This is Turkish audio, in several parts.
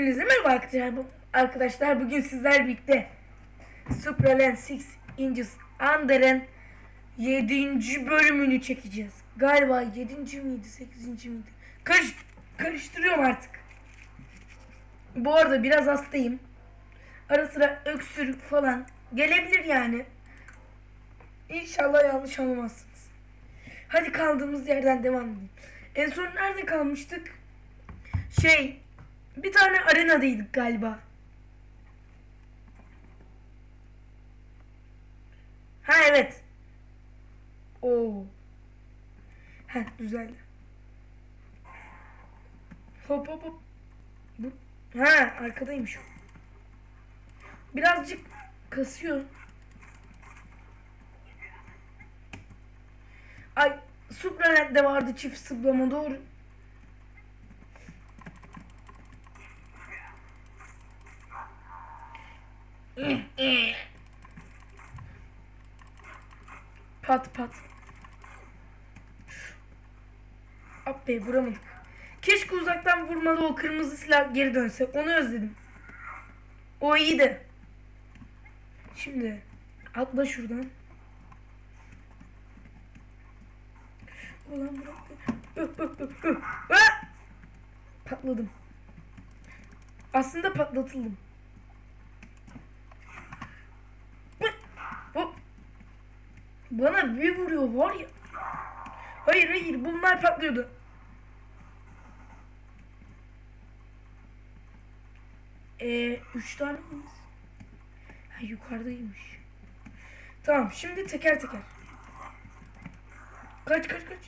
Hepinize merhaba arkadaşlar. Bu- Arkadaşlar bugün sizler birlikte Supraland 6 Inches Under'ın 7. bölümünü çekeceğiz. Galiba 7. miydi 8. miydi? Karış, karıştırıyorum artık. Bu arada biraz hastayım. Ara sıra öksürük falan gelebilir yani. İnşallah yanlış anlamazsınız. Hadi kaldığımız yerden devam edelim. En son nerede kalmıştık? Şey, bir tane arenadaydık galiba. Ha evet. Oo. Ha düzeldi. Hop hop hop. Bu, ha arkadaymış. Birazcık kasıyor. Ay Supralet'te vardı çift sıplama doğru. Pat pat. Ab be vuramadık. Keşke uzaktan vurmalı o kırmızı silah geri dönse. Onu özledim. O iyiydi. Şimdi atla şuradan. Ulan bırak. Öp, öp, öp. Ah! Patladım. Aslında patlatıldım. Hop. Bana bir vuruyor var ya. Hayır hayır bunlar patlıyordu. Eee üç tane miyiz? Ha yukarıdaymış. Tamam şimdi teker teker. Kaç kaç kaç.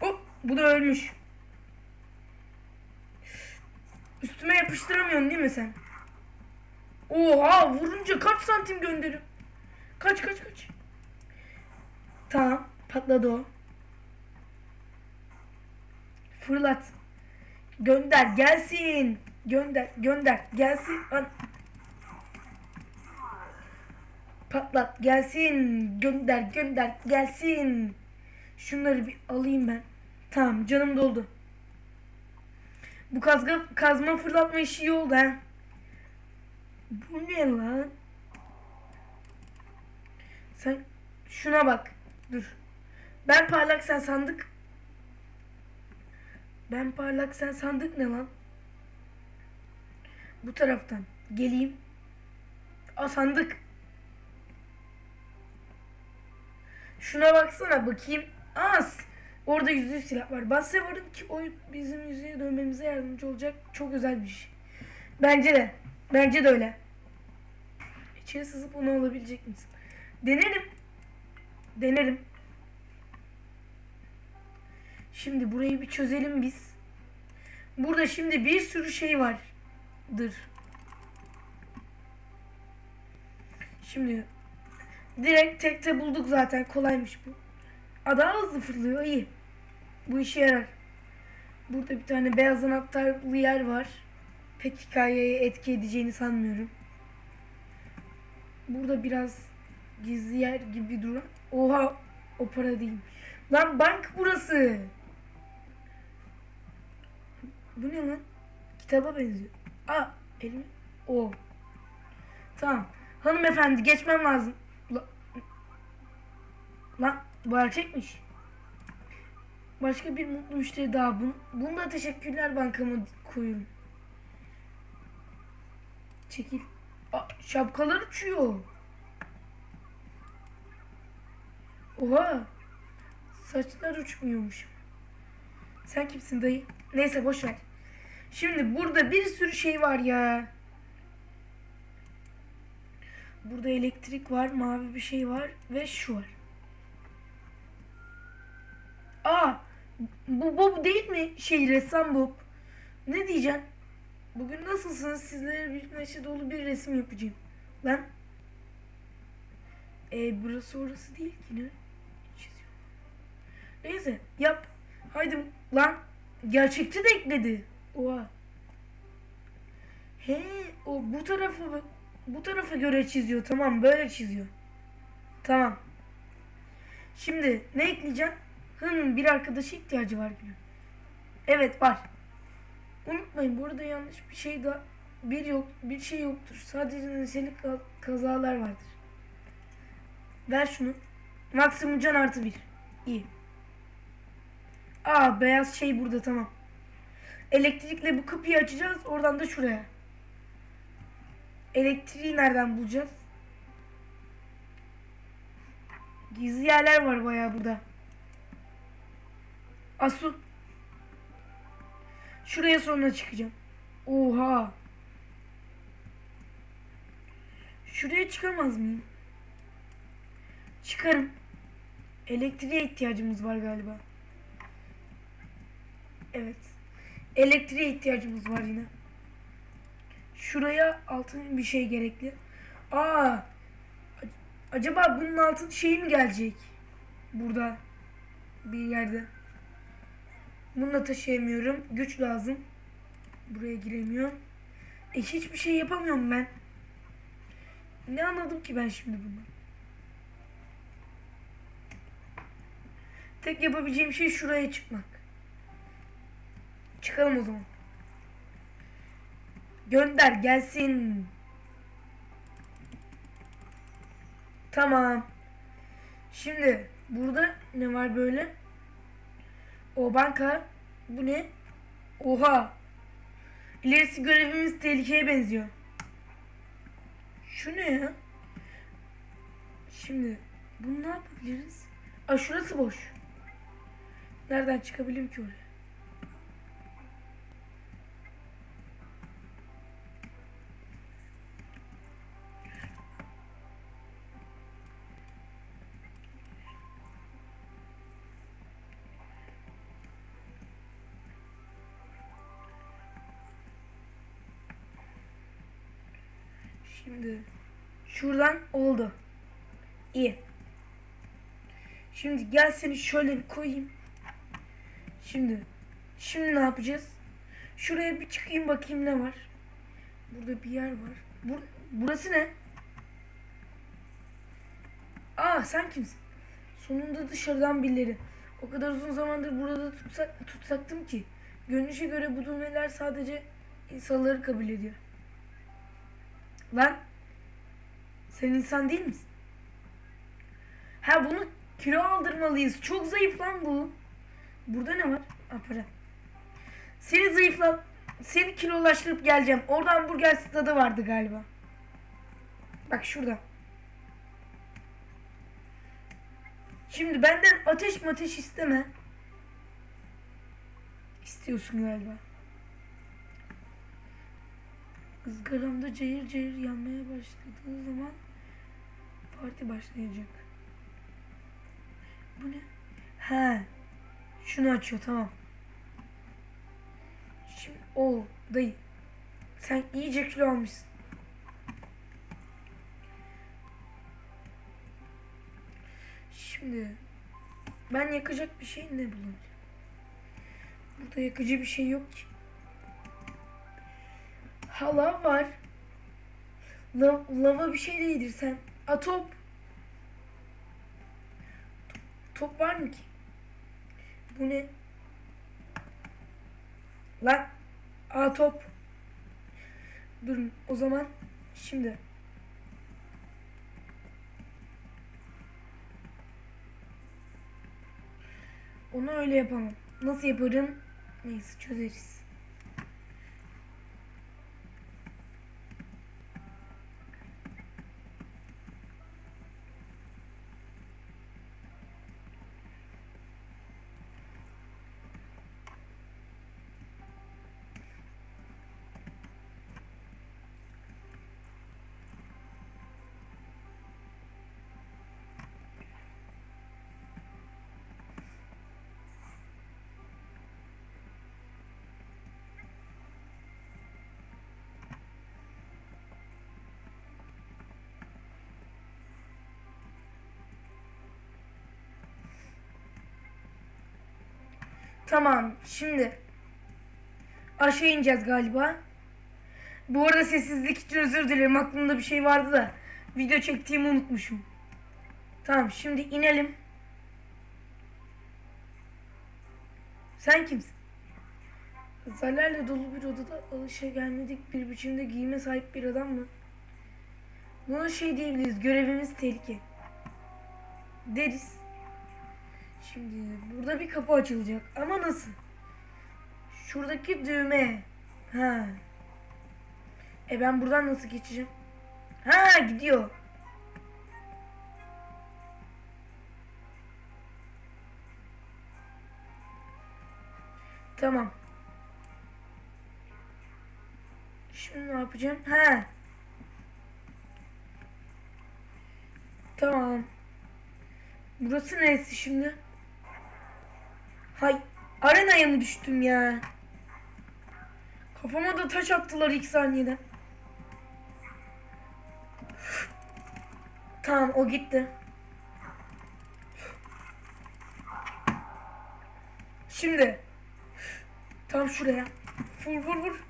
Hop bu da ölmüş. Üstüme yapıştıramıyorsun değil mi sen? Oha vurunca kaç santim gönderiyor? Kaç kaç kaç. Tamam patladı o. Fırlat. Gönder gelsin. Gönder gönder gelsin. An Patlat gelsin. Gönder gönder gelsin. Şunları bir alayım ben. Tamam canım doldu. Bu kazga, kazma fırlatma işi iyi oldu ha. Bu ne lan? Sen şuna bak. Dur. Ben parlak sen sandık. Ben parlak sen sandık ne lan? Bu taraftan. Geleyim. Aa sandık. Şuna baksana bakayım. Az. Orada yüzüğü silah var. Varım ki o bizim yüzüğe dönmemize yardımcı olacak çok özel bir şey. Bence de. Bence de öyle. İçeri sızıp onu alabilecek misin? Denerim. Denerim. Şimdi burayı bir çözelim biz. Burada şimdi bir sürü şey vardır. Şimdi direkt tekte bulduk zaten kolaymış bu. Ada hızlı fırlıyor iyi. Bu işe yarar. Burada bir tane beyaz anahtarlı yer var. Pek hikayeye etki edeceğini sanmıyorum. Burada biraz gizli yer gibi duran. Oha o para değil. Lan bank burası. Bu ne lan? Kitaba benziyor. Aa elim. O. Tamam. Hanımefendi geçmem lazım. La- Lan bu erkekmiş. Başka bir mutlu müşteri daha. Bun, bunda teşekkürler bankama koyun. Çekil. Aa, şapkalar uçuyor. Oha. Saçlar uçmuyormuş. Sen kimsin dayı? Neyse boş ver. Şimdi burada bir sürü şey var ya. Burada elektrik var, mavi bir şey var ve şu var. Aa, bu Bob değil mi? Şey ressam Bob. Ne diyeceğim? Bugün nasılsınız? Sizlere bir neşe dolu bir resim yapacağım. Lan. E burası orası değil ki ne? Neyse yap. Haydi lan. Gerçekçi de ekledi. Oha. He o bu tarafı bu tarafa göre çiziyor. Tamam böyle çiziyor. Tamam. Şimdi ne ekleyeceğim? Hım bir arkadaşa ihtiyacı var gibi. Evet var. Unutmayın burada yanlış bir şey da bir yok bir şey yoktur. Sadece neşeli ka- kazalar vardır. Ver şunu. Maksimum can artı bir. İyi. Aa beyaz şey burada tamam. Elektrikle bu kapıyı açacağız. Oradan da şuraya. Elektriği nereden bulacağız? Gizli yerler var bayağı burada. Asu. Şuraya sonra çıkacağım. Oha. Şuraya çıkamaz mıyım? Çıkarım. Elektriğe ihtiyacımız var galiba. Evet. Elektriğe ihtiyacımız var yine. Şuraya altın bir şey gerekli. Aa. Acaba bunun altın şey mi gelecek? Burada. Bir yerde. Bununla taşıyamıyorum. Güç lazım. Buraya giremiyorum. E hiçbir şey yapamıyorum ben. Ne anladım ki ben şimdi bunu? Tek yapabileceğim şey şuraya çıkmak. Çıkalım o zaman. Gönder gelsin. Tamam. Şimdi burada ne var böyle? O banka. Bu ne? Oha. İlerisi görevimiz tehlikeye benziyor. Şu ne ya? Şimdi bunu ne yapabiliriz? Aa şurası boş. Nereden çıkabilirim ki oraya? Şimdi şuradan oldu. İyi. Şimdi gel seni şöyle bir koyayım. Şimdi şimdi ne yapacağız? Şuraya bir çıkayım bakayım ne var. Burada bir yer var. Bur burası ne? Aa sen kimsin? Sonunda dışarıdan birileri. O kadar uzun zamandır burada tutsak, tutsaktım ki. Görünüşe göre bu düğmeler sadece insanları kabul ediyor. Lan sen insan değil misin? Ha bunu kilo aldırmalıyız. Çok zayıf lan bu. Burada ne var? Ha para. Seni zayıflat. Seni kilolaştırıp geleceğim. Orada hamburger stadı vardı galiba. Bak şurada. Şimdi benden ateş ateş isteme. İstiyorsun galiba. Izgaramda cayır cayır yanmaya başladığı zaman parti başlayacak. Bu ne? He. Şunu açıyor tamam. Şimdi o dayı. Sen iyice kilo almışsın. Şimdi ben yakacak bir şey ne bulacağım? Burada yakıcı bir şey yok ki. Hala var. Lav, lava bir şey değildir sen. A top. Top var mı ki? Bu ne? Lan. A top. Durun o zaman şimdi. Onu öyle yapamam. Nasıl yaparım? Neyse çözeriz. Tamam şimdi aşağı ineceğiz galiba. Bu arada sessizlik için özür dilerim. Aklımda bir şey vardı da video çektiğimi unutmuşum. Tamam şimdi inelim. Sen kimsin? Zarlarla dolu bir odada alışa gelmedik bir biçimde giyime sahip bir adam mı? Buna şey diyebiliriz. Görevimiz tehlike. Deriz. Şimdi burada bir kapı açılacak. Ama nasıl? Şuradaki düğme. Ha. E ben buradan nasıl geçeceğim? Ha gidiyor. Tamam. Şimdi ne yapacağım? Ha. Tamam. Burası neresi şimdi? Hay. Arenaya mı düştüm ya? Kafama da taş attılar ilk saniyede. Tamam o gitti. Şimdi tam şuraya. Vur vur vur.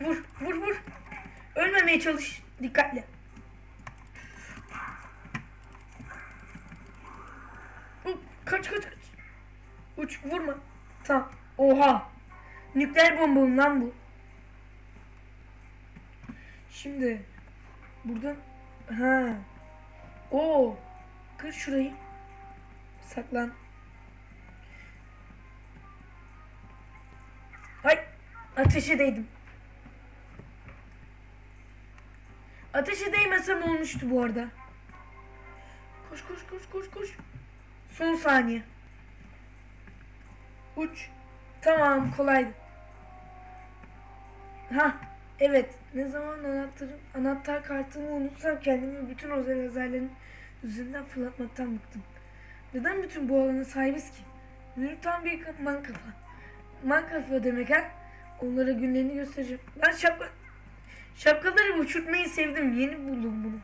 Vur vur vur. Ölmemeye çalış. Dikkatli. Kaç kaç kaç. Uç vurma. Tamam. Oha. Nükleer bomba lan bu. Şimdi buradan ha. O. Kır şurayı. Saklan. Ay ateşe değdim. Ateşe değmesem olmuştu bu arada. Koş koş koş koş koş. Son saniye. Uç. Tamam kolaydı. Ha evet. Ne zaman anahtarım, anahtar kartımı unutsam kendimi bütün özel özellerin üzerinden fırlatmaktan bıktım. Neden bütün bu alana sahibiz ki? Müdür tam bir man kafa. Man kafa demek ha? Onlara günlerini göstereceğim. Lan şapka... Şapkaları uçurtmayı sevdim. Yeni buldum bunu.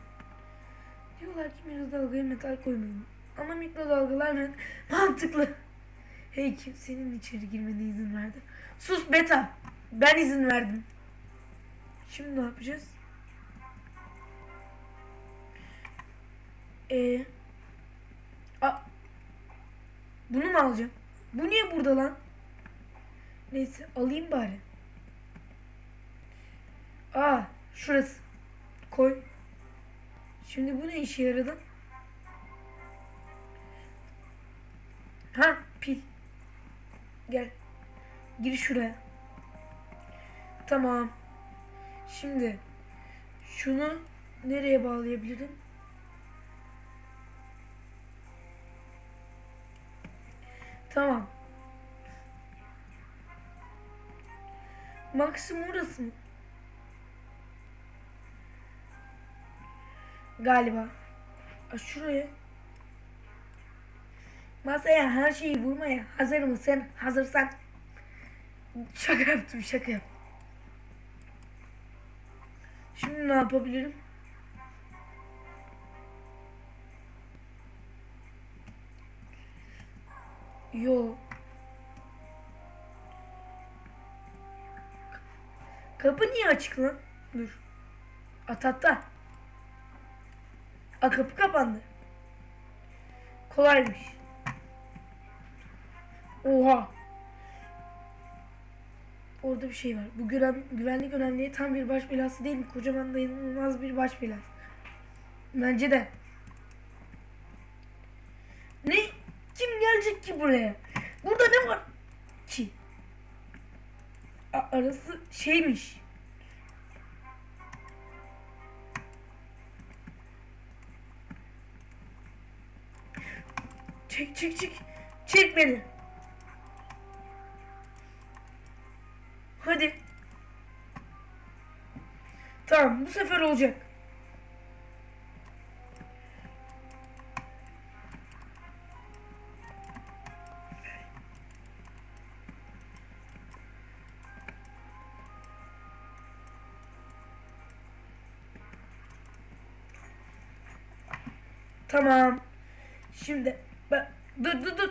Diyorlar ki mikrodalgaya metal koymayın. Ama mikrodalgalar? Mantıklı. Hey kim senin içeri girmene izin verdi? Sus beta. Ben izin verdim. Şimdi ne yapacağız? Ee, a, bunu mu alacağım? Bu niye burada lan? Neyse alayım bari. Aa şurası. Koy. Şimdi bu ne işe yaradı? Ha pil. Gel. Gir şuraya. Tamam. Şimdi şunu nereye bağlayabilirim? Tamam. Maksimum orası mı? Galiba. Aa, Şuraya. Masaya her şeyi vurmaya hazır mısın? Hazırsan. Şaka yaptım şaka yaptım. Şimdi ne yapabilirim? Yo. Kapı niye açık lan? Dur. Atatta. A kapı kapandı. Kolaymış. Oha. Orada bir şey var. Bu güven, güvenlik önemliye tam bir baş belası değil mi? Kocaman dayanılmaz bir baş belası. Bence de. Ne? Kim gelecek ki buraya? Burada ne var ki? A- arası şeymiş. Çek çek çek. Çek beni. Hadi. Tamam bu sefer olacak. Tamam. Şimdi dur dur dur.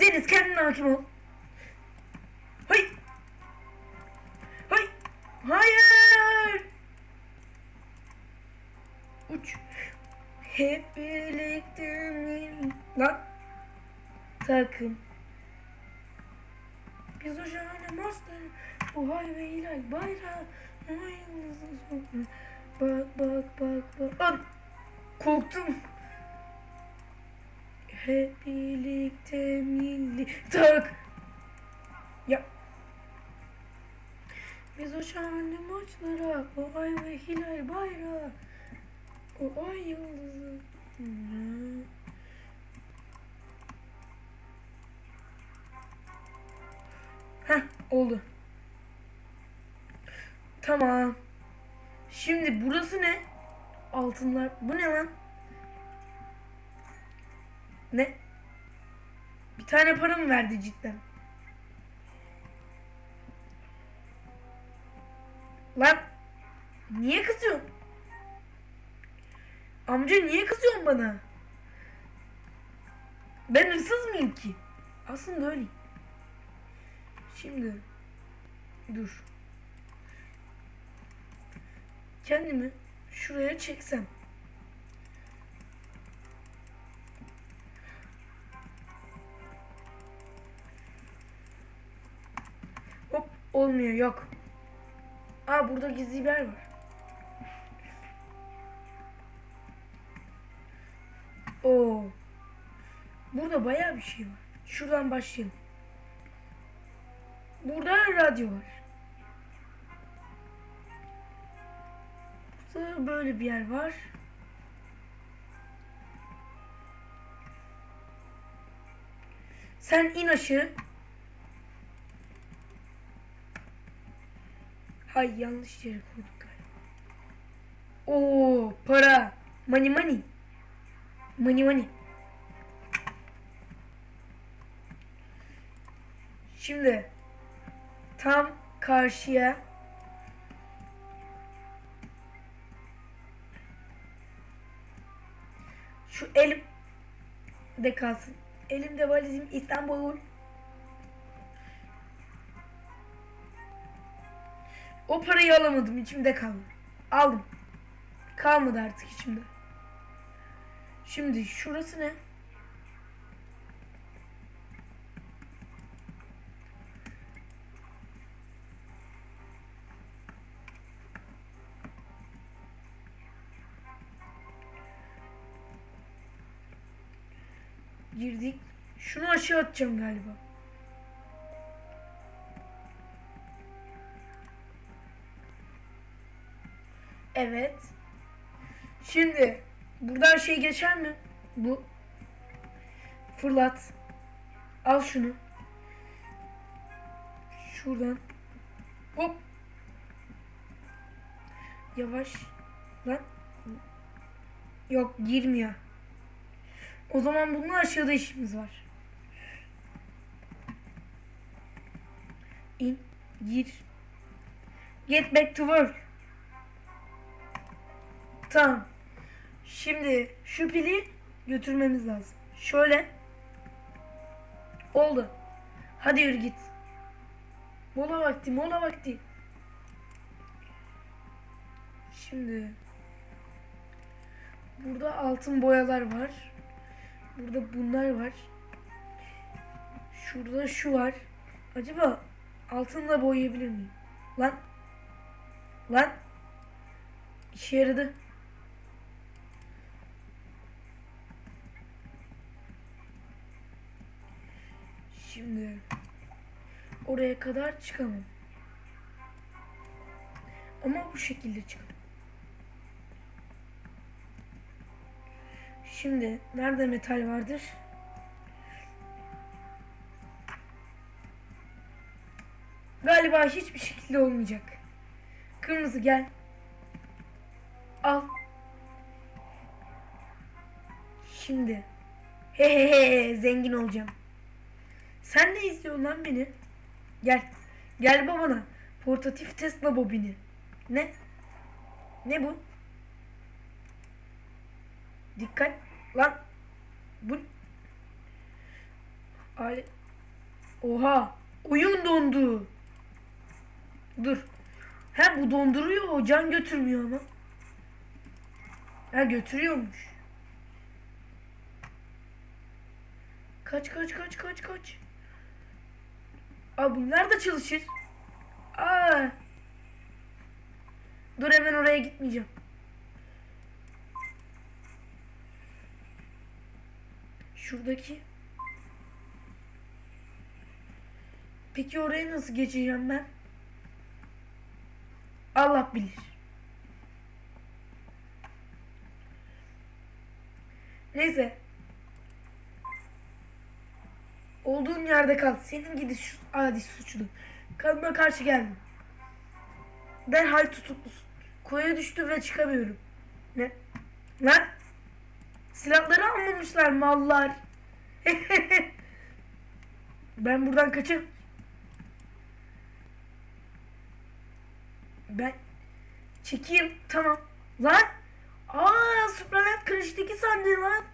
Deniz kendine hakim ol. Hay. Hay. Hayır. Uç. Hep birlikte mi- Lan. Takım. Biz o şahane master. Bu hay ve hilal bayrağı. Bak bak bak bak. An. Korktum. Hep birlikte milli tak. Ya. Biz o şahane maçlara o ay ve hilal bayrağı. O ay yıldızı. Heh oldu. Tamam. Şimdi burası ne? Altınlar. Bu ne lan? Ne? Bir tane para mı verdi cidden? Lan niye kızıyorsun? Amca niye kızıyorsun bana? Ben hırsız mıyım ki? Aslında öyleyim. Şimdi dur. Kendimi şuraya çeksem. Olmuyor yok. Aa burada gizli bir yer var. Oo. Burada bayağı bir şey var. Şuradan başlayalım. Burada radyo var. Burada böyle bir yer var. Sen in aşağı. Hay yanlış yere koyduk galiba. Oo para. Money money. Money money. Şimdi tam karşıya şu elim de kalsın. Elimde valizim İstanbul. O parayı alamadım içimde kaldı. Aldım. Kalmadı artık içimde. Şimdi şurası ne? Girdik. Şunu aşağı atacağım galiba. Evet. Şimdi buradan şey geçer mi? Bu. Fırlat. Al şunu. Şuradan. Hop. Yavaş. Lan. Yok girmiyor. O zaman bunun aşağıda işimiz var. İn. Gir. Get back to work. Tamam. Şimdi şu pili götürmemiz lazım. Şöyle. Oldu. Hadi yürü git. Mola vakti, mola vakti. Şimdi burada altın boyalar var. Burada bunlar var. Şurada şu var. Acaba altınla boyayabilir miyim? Lan. Lan. İşe yaradı. Şimdi oraya kadar çıkamam. Ama bu şekilde çıkamam. Şimdi nerede metal vardır? Galiba hiçbir şekilde olmayacak. Kırmızı gel. Al. Şimdi. He he he zengin olacağım. Sen ne izliyorsun lan beni? Gel. Gel babana. Portatif Tesla bobini. Ne? Ne bu? Dikkat. Lan. Bu. Alet. Oha. Oyun dondu. Dur. Ha bu donduruyor o can götürmüyor ama. Ha götürüyormuş. Kaç kaç kaç kaç kaç. Aa bunlar da çalışır. Aa. Dur hemen oraya gitmeyeceğim. Şuradaki. Peki oraya nasıl geçeceğim ben? Allah bilir. Neyse. Olduğun yerde kal. Senin gidi şu adi suçlu. Kanıma karşı geldim. Derhal tutuklusun. Koya düştü ve çıkamıyorum. Ne? Lan? Silahları almamışlar mallar. ben buradan kaçayım. Ben çekeyim. Tamam. Lan? Aa, Supralet Crash'teki sahne lan.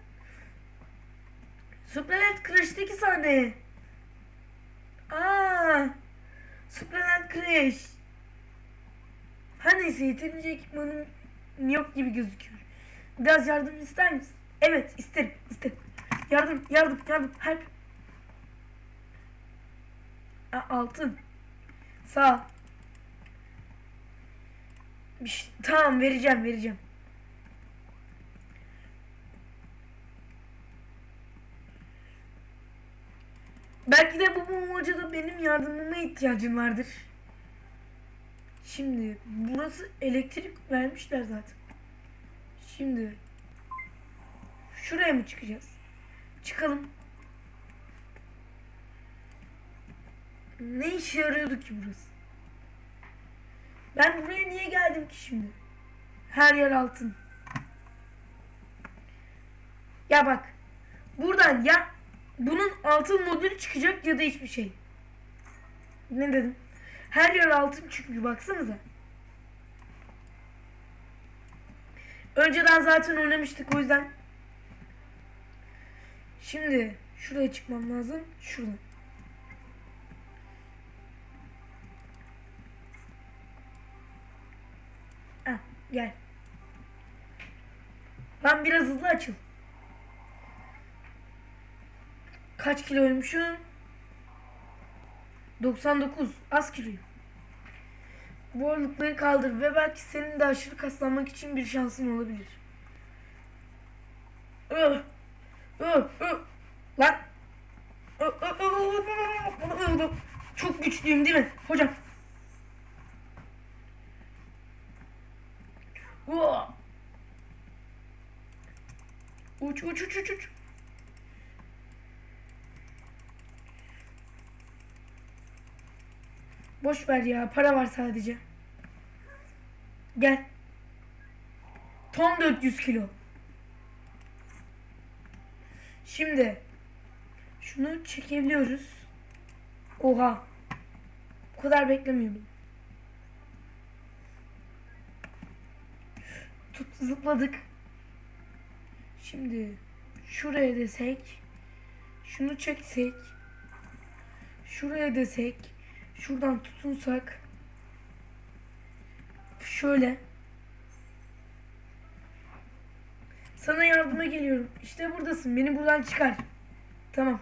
Supralet Crash'teki sahne. Aa. Supralet Crash. Her neyse yeterince ekipmanım yok gibi gözüküyor. Biraz yardım ister misin? Evet isterim isterim. Yardım yardım yardım help. Aa, altın. Sağ ol. Şey- tamam vereceğim vereceğim. Belki de bu bulmacada benim yardımıma ihtiyacın vardır. Şimdi burası elektrik vermişler zaten. Şimdi şuraya mı çıkacağız? Çıkalım. Ne işe yarıyordu ki burası? Ben buraya niye geldim ki şimdi? Her yer altın. Ya bak. Buradan ya bunun altın modülü çıkacak ya da hiçbir şey. Ne dedim? Her yer altın çünkü baksanıza. Önceden zaten oynamıştık o yüzden. Şimdi şuraya çıkmam lazım. Şuradan. Ah, gel. Lan biraz hızlı açıl. Kaç kiloymuşum? 99. Az kiloyum. Bu ağırlıkları kaldır ve belki senin de aşırı kaslanmak için bir şansın olabilir. Lan! Çok güçlüyüm değil mi? Hocam. Uç uç uç uç uç. Boş ver ya. Para var sadece. Gel. Tam 400 kilo. Şimdi şunu çekebiliyoruz. Oha. Bu kadar beklemiyordum. Tut zıpladık. Şimdi şuraya desek şunu çeksek şuraya desek şuradan tutunsak şöyle sana yardıma geliyorum. İşte buradasın. Beni buradan çıkar. Tamam.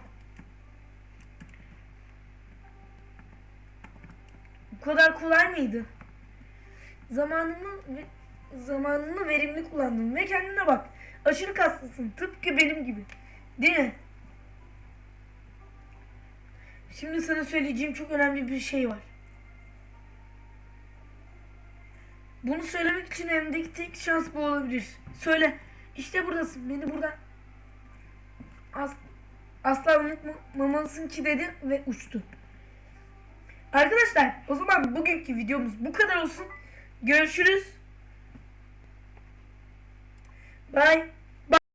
Bu kadar kolay mıydı? Zamanımı zamanını verimli kullandım ve kendine bak. Aşırı kaslısın. Tıpkı benim gibi. Değil mi? Şimdi sana söyleyeceğim çok önemli bir şey var. Bunu söylemek için elimdeki tek şans bu olabilir. Söyle. İşte buradasın. Beni buradan as asla unutmamalısın ki dedi ve uçtu. Arkadaşlar o zaman bugünkü videomuz bu kadar olsun. Görüşürüz. Bye.